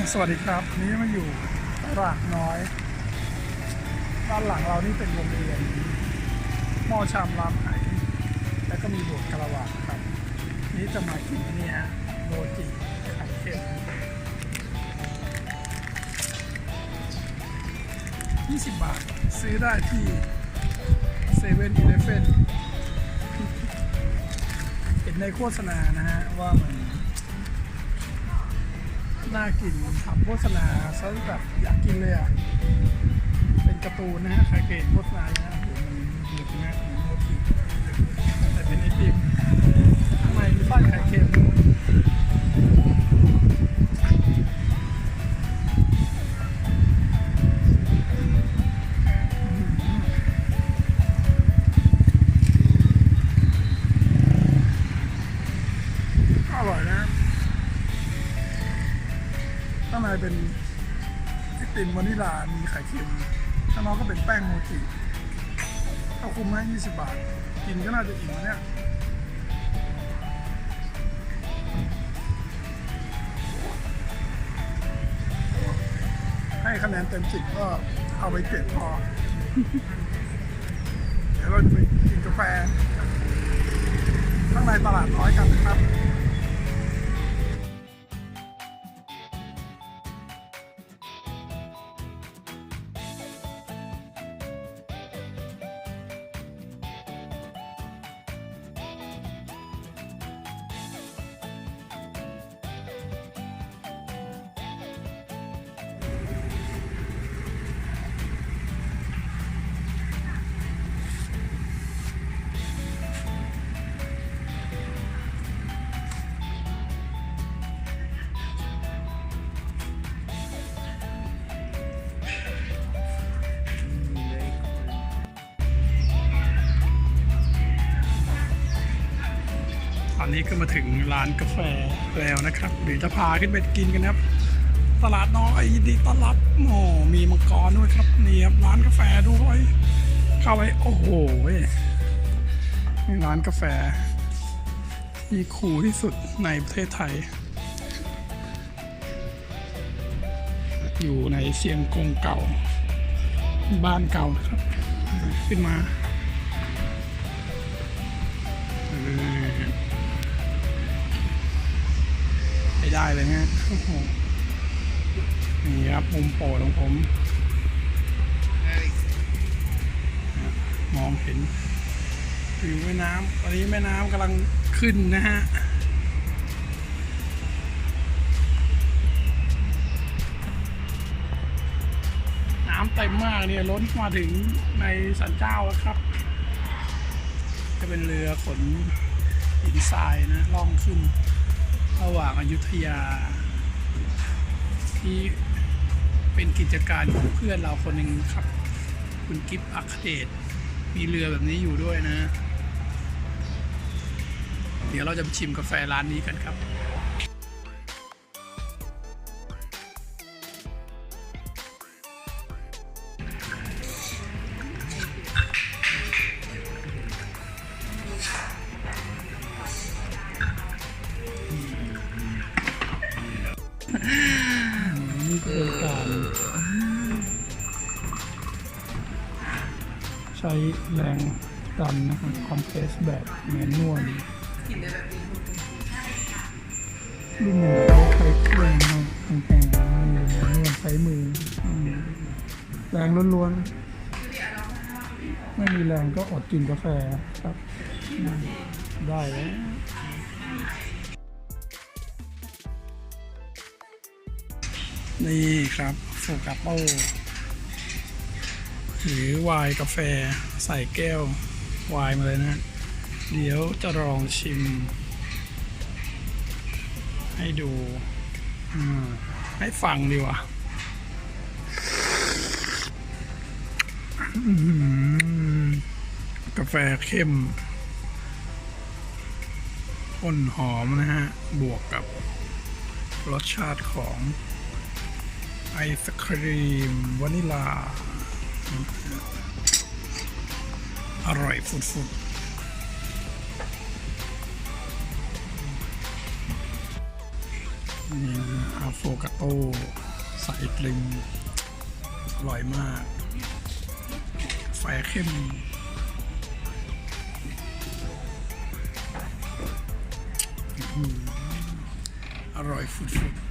สวัสดีครับนี้มาอยู่ตลาดน้อย ด้านหลังเรานี่เป็นโรงเรียนหม้อชามรามไหแล้วก็มีโบสถ์กระวาครับ นี่จะมากินนี่ฮะโรจิไข่เค็ม20 บาท ซื้อได้ที่เซเว่นอีเลฟเว่นเห็นในโฆษณานะฮะว่ามัน น่ากินทำโฆษณาซะแบบอยากกินเลยอะ เป็นการ์ตูนนะฮะใครเคยเห็นโฆษณานะฮะโหมันเดือดมากเหมือนะางในเป็นไอติมวานิลา มีไข่เค็มข้างนอกก็เป็นแป้งโมจิถ้าคุ้มให้20 บาท กินก็น่าจะอิ่มนะเนี่ยให้คะแนนเต็มสิบก็เอาไปเจ็ดพอ เดี๋ยวเราจะไปกินกาแฟ ข้างในตลาดน้อยกันนะครับ ตอนนี้ก็มาถึงร้านกาแฟแล้วนะครับเดี๋ยวจะพาขึ้นไปกินกันนะครับ ตลาดน้อยดีต้อนรับโอ้มีมังกรด้วยครับนี่ครับร้านกาแฟด้วยเข้าไปโอ้โหร้านกาแฟที่คูลที่สุดในประเทศไทย อยู่ในเชียงกงเก่า บ้านเก่านะครับ ขึ้นมา เลยฮะนี่ครับมุมโปรดของผม มองเห็นวิวแม่น้ำตอนนี้แม่น้ำกำลังขึ้นนะฮะน้ำเต็มมากเนี่ยล้นมาถึงในสันเจ้าแล้วครับ จะเป็นเรือขนหินทรายนะล่องขึ้น ระหว่างอายุทยา ที่เป็นกิจการของเพื่อนเราคนหนึ่งครับ คุณกิฟต์อัคเดตมีเรือแบบนี้อยู่ด้วยนะ เดี๋ยวเราจะไปชิมกาแฟร้านนี้กันครับ ใช้แรงดันนะครับคอมเพรสแบบแมนนวลรุ่นหนึ่งเขาใช้เครื่องนะครับแข็งๆนี่แมนนวลใช้มือ แรงล้วนๆ ไม่มีแรงก็อดกินกาแฟครับ ได้แล้วนี่ครับโฟกัสโต้ หรือวน์กาแฟใส่แก้ววน์มาเลยนะ เดี๋ยวจะลองชิม ให้ดูให้ฟังดีกว่าอืกาแฟเข้มข้นหอมนะฮะ บวกกับรสชาติของไอศครีมวานิลา อร่อยฟุดๆนี่อาโฟกาโตใส่กลิมอร่อยมาก ไฟเข้มอร่อยฟุดๆ